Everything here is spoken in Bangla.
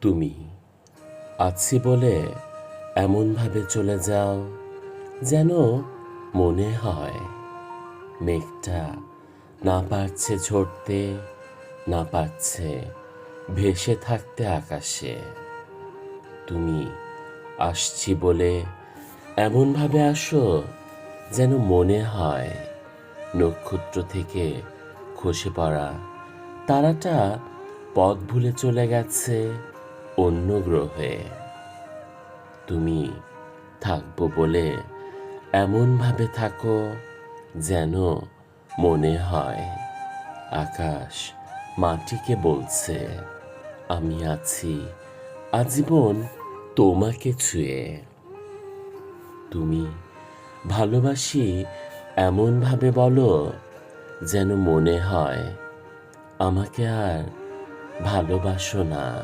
তুমি আছি বলে এমনভাবে চলে যাও যেন মনে হয় মেঘটা না পারছে ঝরতে, না পারছে ভেসে থাকতে আকাশে। তুমি আসছি বলে এমনভাবে আসো যেন মনে হয় নক্ষত্র থেকে খসে পড়া তারাটা পথ ভুলে চলে গেছে। অন্য গ্রহে। তুমি থাকব বলে এমনভাবে থাকো যেন মনে হয় আকাশ মাটিকে বলছে, আমি আছি, আজীবন তোমাকে ছুঁয়ে। তুমি ভালোবাসি এমনভাবে বলো যেন মনে হয় আমাকে আর ভালোবাসো না।